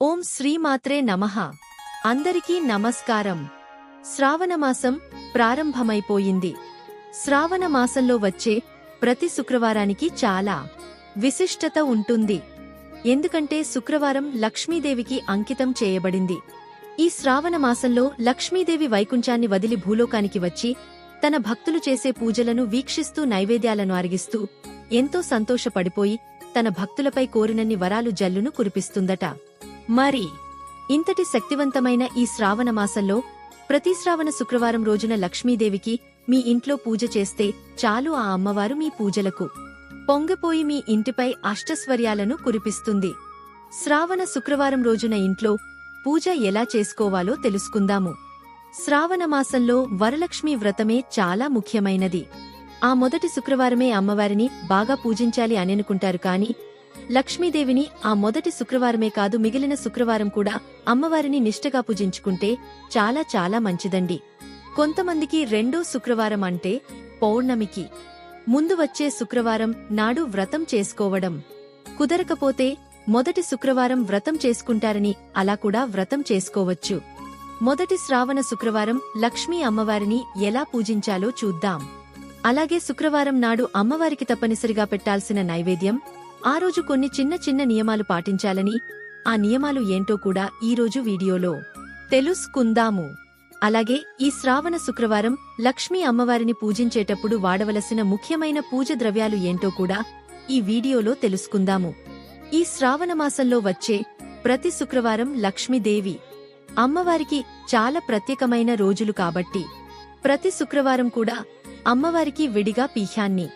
ఓం శ్రీమాత్రే నమః. అందరికీ నమస్కారం. శ్రావణమాసం ప్రారంభమైపోయింది. శ్రావణమాసంలో వచ్చే ప్రతి శుక్రవారానికి చాలా విశిష్టత ఉంటుంది. ఎందుకంటే శుక్రవారం లక్ష్మీదేవికి అంకితం చేయబడింది. ఈ శ్రావణమాసంలో లక్ష్మీదేవి వైకుంఠాన్ని వదిలి భూలోకానికి వచ్చి తన భక్తులు చేసే పూజలను వీక్షిస్తూ నైవేద్యాలను అరిగిస్తూ ఎంతో సంతోషపడిపోయి తన భక్తులపై కోరినన్ని వరాలు జల్లును కురిపిస్తుందట. మరి ఇంతటి శక్తివంతమైన ఈ శ్రావణ మాసంలో ప్రతి శ్రావణ శుక్రవారం రోజున లక్ష్మీదేవికి మీ ఇంట్లో పూజ చేస్తే చాలు ఆ అమ్మవారు మీ పూజలకు. పొంగిపోయి మీ ఇంటిపై అష్టస్వర్యాలను కురిపిస్తుంది. శ్రావణ శుక్రవారం రోజున ఇంట్లో పూజ ఎలా చేసుకోవాలో తెలుసుకుందాము. శ్రావణ మాసంలో వరలక్ష్మి వ్రతమే చాలా ముఖ్యమైనది. ఆ మొదటి శుక్రవారమే అమ్మవారిని బాగా పూజించాలి అని అనుకుంటారు కాని లక్ష్మీదేవిని ఆ మొదటి శుక్రవారమే కాదు మిగిలిన శుక్రవారం కూడా అమ్మవారిని నిష్టగా పూజించుకుంటే చాలా చాలా మంచిదండి. కొంతమందికి రెండో శుక్రవారం అంటే పౌర్ణమికి. ముందు వచ్చే శుక్రవారం నాడు వ్రతం చేసుకోవడం. కుదరకపోతే మొదటి శుక్రవారం వ్రతం చేసుకుంటారని అలా కూడా వ్రతం చేసుకోవచ్చు. మొదటి శ్రావణ శుక్రవారం లక్ష్మీ అమ్మవారిని ఎలా పూజించాలో చూద్దాం. అలాగే శుక్రవారం నాడు అమ్మవారికి తప్పనిసరిగా పెట్టాల్సిన నైవేద్యం ఆ రోజు కొన్ని చిన్న చిన్న నియమాలు పాటించాలని ఆ నియమాలు ఏంటో కూడా ఈరోజు వీడియోలో తెలుసుకుందాము. అలాగే ఈ శ్రావణ శుక్రవారం లక్ష్మీ అమ్మవారిని పూజించేటప్పుడు వాడవలసిన ముఖ్యమైన పూజ ద్రవ్యాలు ఏంటో కూడా ఈ వీడియోలో తెలుసుకుందాము. ఈ శ్రావణ మాసంలో వచ్చే ప్రతి శుక్రవారం లక్ష్మీదేవి అమ్మవారికి చాలా ప్రత్యేకమైన రోజులు కాబట్టి ప్రతి శుక్రవారం కూడా అమ్మవారికి విడిగా పీహ్యాన్ని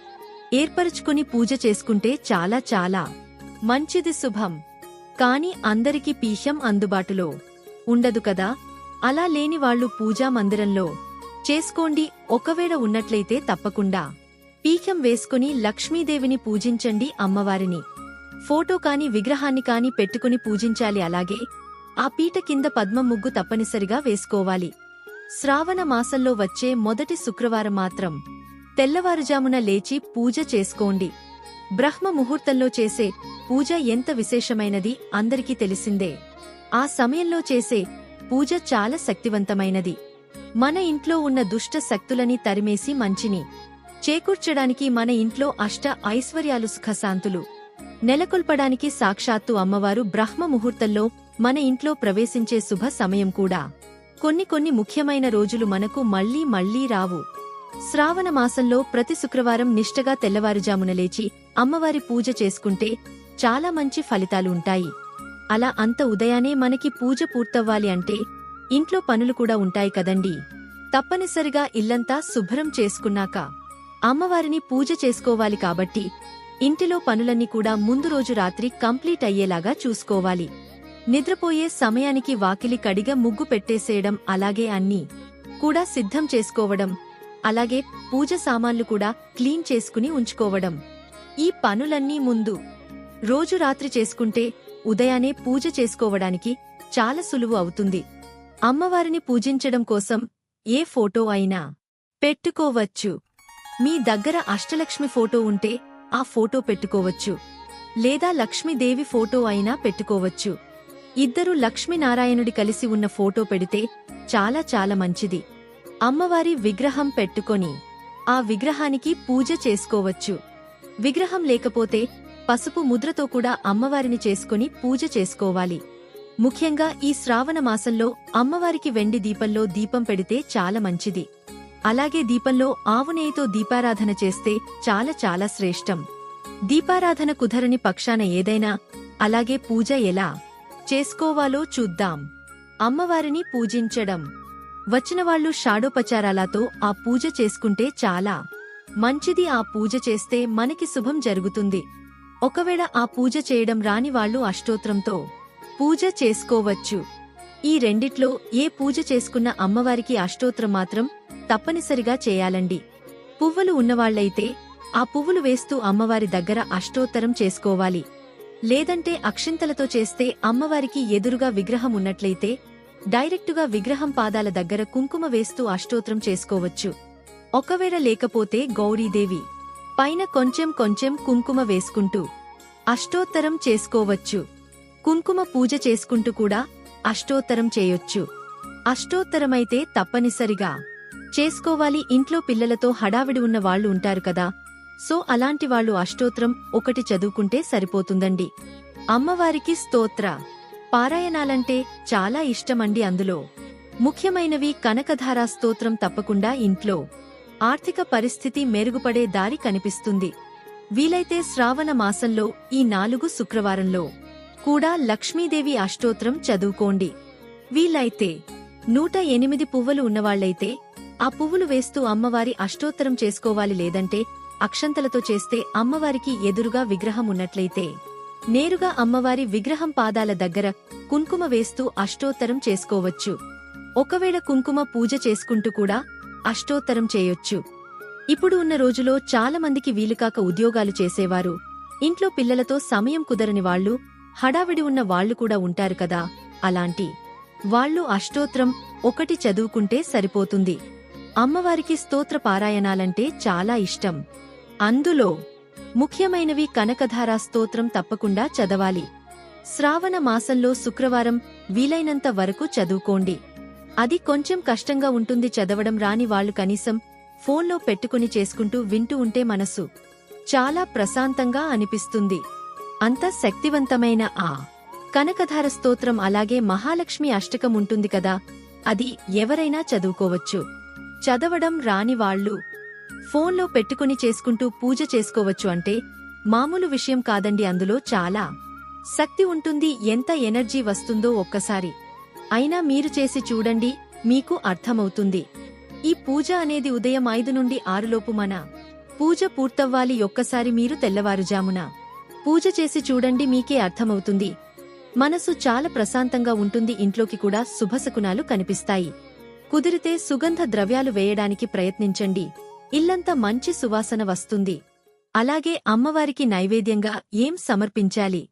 ఏర్పరచుకుని పూజ చేసుకుంటే చాలా చాలా. మంచిది శుభం. కాని అందరికీ పీహ్యం అందుబాటులో. ఉండదు కదా? అలా లేని వాళ్ళు పూజా మందిరంలో. చేసుకోండి ఒకవేళ ఉన్నట్లయితే తప్పకుండా. పీఠం వేసుకుని లక్ష్మీదేవిని పూజించండి అమ్మవారిని. ఫోటో కాని విగ్రహాన్ని కాని పెట్టుకుని పూజించాలి అలాగే. ఆ పీట కింద పద్మ ముగ్గు తప్పనిసరిగా వేసుకోవాలి. శ్రావణ మాసంలో వచ్చే మొదటి శుక్రవారం మాత్రం. తెల్లవారుజామున లేచి పూజ చేసుకోండి. బ్రహ్మ ముహూర్తంలో చేసే పూజ ఎంత విశేషమైనది అందరికీ తెలిసిందే. ఆ సమయంలో చేసే పూజ చాలా శక్తివంతమైనది. మన ఇంట్లో ఉన్న దుష్ట శక్తులని తరిమేసి మంచిని చేకూర్చడానికి మన ఇంట్లో అష్ట ఐశ్వర్యాలు సుఖశాంతులు. నెలకొల్పడానికి సాక్షాత్తు అమ్మవారు బ్రహ్మ ముహూర్తంలో మన ఇంట్లో ప్రవేశించే శుభ సమయం కూడా. కొన్ని కొన్ని ముఖ్యమైన రోజులు మనకు మళ్ళీ మళ్ళీ రావు. శ్రావణ మాసంలో ప్రతి శుక్రవారం నిష్టగా తెల్లవారుజామున లేచి అమ్మవారి పూజ చేసుకుంటే చాలా మంచి ఫలితాలు ఉంటాయి. అలా అంత ఉదయానే మనకి పూజ పూర్తవ్వాలి అంటే ఇంట్లో పనులు కూడా ఉంటాయి కదండీ. తప్పనిసరిగా ఇల్లంతా శుభ్రం చేసుకున్నాక అమ్మవారిని పూజ చేసుకోవాలి కాబట్టి ఇంటిలో పనులన్నీ కూడా ముందు రోజు రాత్రి కంప్లీట్ అయ్యేలాగా చూసుకోవాలి. నిద్రపోయే సమయానికి వాకిలి కడిగ ముగ్గు పెట్టేసేయడం అలాగే అన్నీ కూడా సిద్ధం చేసుకోవడం అలాగే పూజ సామాన్లు కూడా క్లీన్ చేసుకుని ఉంచుకోవడం. ఈ పనులన్నీ ముందు రోజు రాత్రి చేసుకుంటే ఉదయానే పూజ చేసుకోవడానికి చాలా సులువు అవుతుంది. అమ్మవారిని పూజించడం కోసం ఏ ఫోటో అయినా పెట్టుకోవచ్చు. మీ దగ్గర అష్టలక్ష్మి ఫోటో ఉంటే ఆ ఫోటో పెట్టుకోవచ్చు. లేదా లక్ష్మీదేవి ఫోటో అయినా పెట్టుకోవచ్చు. ఇద్దరు లక్ష్మీనారాయణుడి కలిసి ఉన్న ఫోటో పెడితే చాలా చాలా మంచిది. అమ్మవారి విగ్రహం పెట్టుకొని ఆ విగ్రహానికి పూజ చేసుకోవచ్చు. విగ్రహం లేకపోతే పసుపు ముద్రతో కూడా అమ్మవారిని చేసుకుని పూజ చేసుకోవాలి. ముఖ్యంగా ఈ శ్రావణ మాసంలో అమ్మవారికి వెండి దీపంలో దీపం పెడితే చాలా మంచిది. అలాగే దీపంలో ఆవునేయితో దీపారాధన చేస్తే చాలా చాలా శ్రేష్టం. దీపారాధన కుదరని పక్షాన ఏదైనా అలాగే పూజ ఎలా చేసుకోవాలో చూద్దాం. అమ్మవారిని పూజించడం. వచ్చినవాళ్ళు షాడోపచారాలతో ఆ పూజ చేసుకుంటే చాలా. మంచిది ఆ పూజ చేస్తే మనకి శుభం జరుగుతుంది. ఒకవేళ ఆ పూజ చేయడం రాని వాళ్ళు అష్టోత్రంతో పూజ చేసుకోవచ్చు. ఈ రెండిట్లో ఏ పూజ చేసుకున్న అమ్మవారికి అష్టోత్రం మాత్రం తప్పనిసరిగా చేయాలండి. పువ్వులు ఉన్నవాళ్ళైతే ఆ పువ్వులు వేస్తూ అమ్మవారి దగ్గర అష్టోత్తరం చేసుకోవాలి. లేదంటే అక్షింతలతో చేస్తే అమ్మవారికి ఎదురుగా విగ్రహం ఉన్నట్లయితే డైరెక్టుగా విగ్రహం పాదాల దగ్గర కుంకుమ వేస్తూ అష్టోత్రం చేసుకోవచ్చు. ఒకవేళ లేకపోతే గౌరీదేవి పైన కొంచెం కొంచెం కుంకుమ వేసుకుంటూ అష్టోత్తరం చేసుకోవచ్చు. కుంకుమ పూజ చేసుకుంటూ కూడా అష్టోత్తరం చేయొచ్చు. అష్టోత్తరమైతే తప్పనిసరిగా చేసుకోవాలి. ఇంట్లో పిల్లలతో హడావిడి ఉన్న వాళ్ళు ఉంటారు కదా. సో అలాంటి వాళ్ళు అష్టోత్తరం ఒకటి చదువుకుంటే సరిపోతుందండి. అమ్మవారికి స్తోత్ర. పారాయణాలంటే చాలా ఇష్టమండి అందులో. ముఖ్యమైనవి కనకధారా స్తోత్రం తప్పకుండా ఇంట్లో. ఆర్థిక పరిస్థితి మెరుగుపడే దారి కనిపిస్తుంది. వీలైతే శ్రావణ మాసంలో ఈ నాలుగు శుక్రవారంలో కూడా లక్ష్మీదేవి అష్టోత్రం చదువుకోండి. వీలైతే నూట ఎనిమిది పువ్వులు ఉన్నవాళ్ళైతే ఆ పువ్వులు వేస్తూ అమ్మవారి అష్టోత్తరం చేసుకోవాలి లేదంటే అక్షంతలతో చేస్తే అమ్మవారికి ఎదురుగా విగ్రహం ఉన్నట్లయితే. నేరుగా అమ్మవారి విగ్రహం పాదాల దగ్గర కుంకుమ వేస్తూ అష్టోత్తరం చేసుకోవచ్చు. ఒకవేళ కుంకుమ పూజ చేసుకుంటూ కూడా అష్టోత్తరం చేయొచ్చు. ఇప్పుడు ఉన్న రోజులో చాలా మందికి వీలుకాక ఉద్యోగాలు చేసేవారు. ఇంట్లో పిల్లలతో సమయం కుదరని వాళ్ళు హడావిడి ఉన్న వాళ్ళు కూడా ఉంటారు కదా. అలాంటి వాళ్ళు అష్టోత్రం ఒకటి చదువుకుంటే సరిపోతుంది. అమ్మవారికి స్తోత్ర పారాయణాలంటే చాలా ఇష్టం. అందులో ముఖ్యమైనవి కనకధారా స్తోత్రం తప్పకుండా చదవాలి. శ్రావణ మాసంలో శుక్రవారం వీలైనంత వరకు చదువుకోండి. అది కొంచెం కష్టంగా ఉంటుంది చదవడం రాని వాళ్ళు కనీసం ఫోన్లో పెట్టుకుని చేసుకుంటూ వింటూ ఉంటే మనసు చాలా ప్రశాంతంగా అనిపిస్తుంది. అంత శక్తివంతమైన ఆ కనకధార స్తోత్రం అలాగే మహాలక్ష్మి అష్టకం ఉంటుంది కదా అది ఎవరైనా చదువుకోవచ్చు. చదవడం రాని వాళ్ళు ఫోన్లో పెట్టుకుని చేసుకుంటూ పూజ చేసుకోవచ్చు అంటే మామూలు విషయం కాదండి అందులో చాలా. శక్తి ఉంటుంది ఎంత ఎనర్జీ వస్తుందో ఒక్కసారి. అయినా మీరు చేసి చూడండి మీకు అర్థమవుతుంది. ఈ పూజ అనేది ఉదయం ఐదు నుండి ఆరులోపు మన పూజ పూర్తవ్వాలి ఒక్కసారి మీరు తెల్లవారుజామున. పూజ చేసి చూడండి మీకే అర్థమవుతుంది. మనసు చాలా ప్రశాంతంగా ఉంటుంది ఇంట్లోకి కూడా శుభశకునాలు కనిపిస్తాయి. కుదిరితే సుగంధ ద్రవ్యాలు వేయడానికి ప్రయత్నించండి. ఇల్లంతా మంచి సువాసన వస్తుంది. అలాగే అమ్మవారికి నైవేద్యంగా ఏం సమర్పించాలి?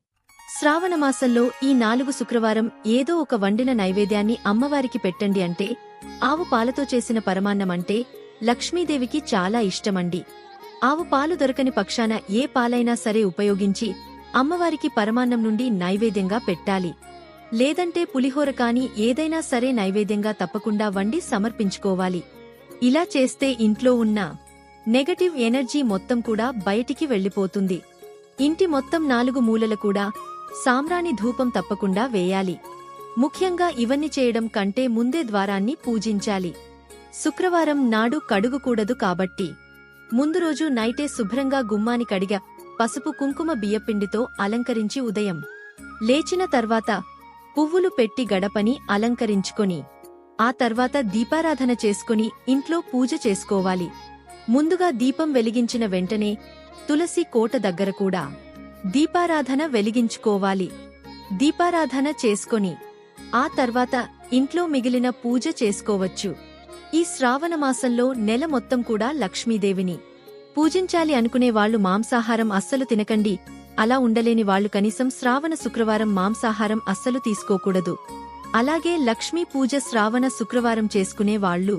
శ్రావణమాసంలో ఈ నాలుగు శుక్రవారం ఏదో ఒక వండిన నైవేద్యాన్ని అమ్మవారికి పెట్టండి అంటే ఆవు పాలతో చేసిన పరమాన్నమంటే లక్ష్మీదేవికి చాలా ఇష్టమండి. ఆవు పాలు దొరకని పక్షాన ఏ పాలైనా సరే ఉపయోగించి అమ్మవారికి పరమాన్నం నుండి నైవేద్యంగా పెట్టాలి. లేదంటే పులిహోర కాని ఏదైనా సరే నైవేద్యంగా తప్పకుండా వండి సమర్పించుకోవాలి. ఇలా చేస్తే ఇంట్లో ఉన్న నెగటివ్ ఎనర్జీ మొత్తం కూడా బయటికి వెళ్ళిపోతుంది ఇంటి మొత్తం నాలుగు మూలల కూడా సామ్రాణి ధూపం తప్పకుండా వేయాలి. ముఖ్యంగా ఇవన్నీ చేయడం కంటే ముందే ద్వారాన్ని పూజించాలి. శుక్రవారం నాడు కడుగుకూడదు కాబట్టి. ముందు రోజు నైటే శుభ్రంగా గుమ్మాని కడిగా పసుపు కుంకుమ బియ్యపిండితో అలంకరించి ఉదయం. లేచిన తర్వాత పువ్వులు పెట్టి గడపని అలంకరించుకొని ఆ తర్వాత దీపారాధన చేసుకుని ఇంట్లో పూజ చేసుకోవాలి. ముందుగా దీపం వెలిగించిన వెంటనే తులసి కోట దగ్గర కూడా దీపారాధన వెలిగించుకోవాలి. దీపారాధన చేసుకొని ఆ తర్వాత ఇంట్లో మిగిలిన పూజ చేసుకోవచ్చు. ఈ శ్రావణమాసంలో నెల మొత్తం కూడా లక్ష్మీదేవిని పూజించాలి అనుకునే వాళ్ళు మాంసాహారం అస్సలు తినకండి. అలా ఉండలేని వాళ్ళు కనీసం శ్రావణ శుక్రవారం మాంసాహారం అస్సలు తీసుకోకూడదు. అలాగే లక్ష్మీ పూజ శ్రావణ శుక్రవారం చేసుకునేవాళ్ళు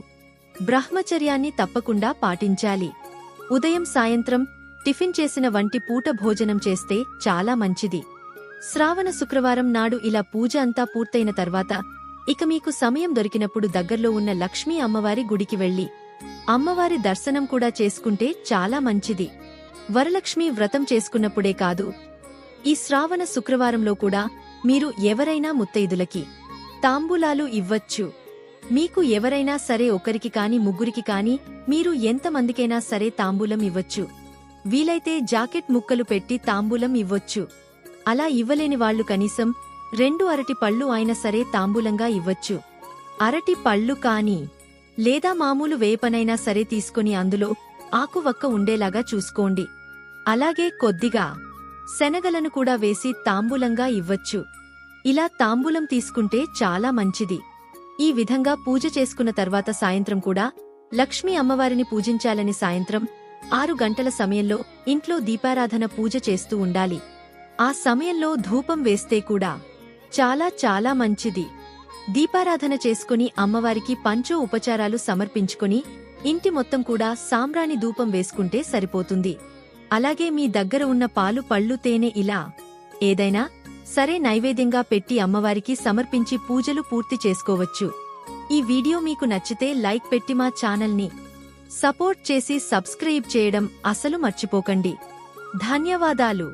బ్రహ్మచర్యాన్ని తప్పకుండా పాటించాలి. ఉదయం సాయంత్రం టిఫిన్ చేసిన వంటి పూట భోజనం చేస్తే చాలా మంచిది. శ్రావణ శుక్రవారం నాడు ఇలా పూజ అంతా పూర్తయిన తర్వాత ఇక మీకు సమయం దొరికినప్పుడు దగ్గర్లో ఉన్న లక్ష్మీ అమ్మవారి గుడికి వెళ్ళి అమ్మవారి దర్శనం కూడా చేసుకుంటే చాలా మంచిది. వరలక్ష్మి వ్రతం చేసుకున్నప్పుడే కాదు ఈ శ్రావణ శుక్రవారంలో కూడా మీరు ఎవరైనా ముత్తైదులకి తాంబూలాలు ఇవ్వచ్చు. మీకు ఎవరైనా సరే ఒకరికి కాని ముగ్గురికి కాని మీరు ఎంతమందికైనా సరే తాంబూలం ఇవ్వచ్చు. వీలైతే జాకెట్ ముక్కలు పెట్టి తాంబూలం ఇవ్వచ్చు. అలా ఇవ్వలేని వాళ్ళు కనీసం రెండు అరటి పళ్ళు అయినా సరే తాంబూలంగా ఇవ్వచ్చు. అరటి పళ్ళు కాని లేదా మామూలు వేపనైనా సరే తీసుకుని అందులో ఆకువక్క ఉండేలాగా చూసుకోండి. అలాగే కొద్దిగా శనగలను కూడా వేసి తాంబూలంగా ఇవ్వచ్చు. ఇలా తాంబూలం తీసుకుంటే చాలా మంచిది. ఈ విధంగా పూజ చేసుకున్న తర్వాత సాయంత్రం కూడా లక్ష్మీ అమ్మవారిని పూజించాలని సాయంత్రం ఆరు గంటల సమయంలో ఇంట్లో దీపారాధన పూజ చేస్తూ ఉండాలి. ఆ సమయంలో ధూపం వేస్తే కూడా చాలా చాలా మంచిది. దీపారాధన చేసుకుని అమ్మవారికి పంచో ఉపచారాలు సమర్పించుకుని ఇంటి మొత్తం కూడా సాంబ్రాణి ధూపం వేసుకుంటే సరిపోతుంది. అలాగే మీ దగ్గర ఉన్న పాలు పళ్ళు తేనె ఇలా ఏదైనా సరే నైవేద్యంగా పెట్టి అమ్మవారికి సమర్పించి పూజలు పూర్తి చేసుకోవచ్చు. ఈ వీడియో మీకు నచ్చితే లైక్ పెట్టి మా ఛానల్ని సపోర్ట్ చేసి సబ్స్క్రైబ్ చేయడం అసలు మర్చిపోకండి. ధన్యవాదాలు.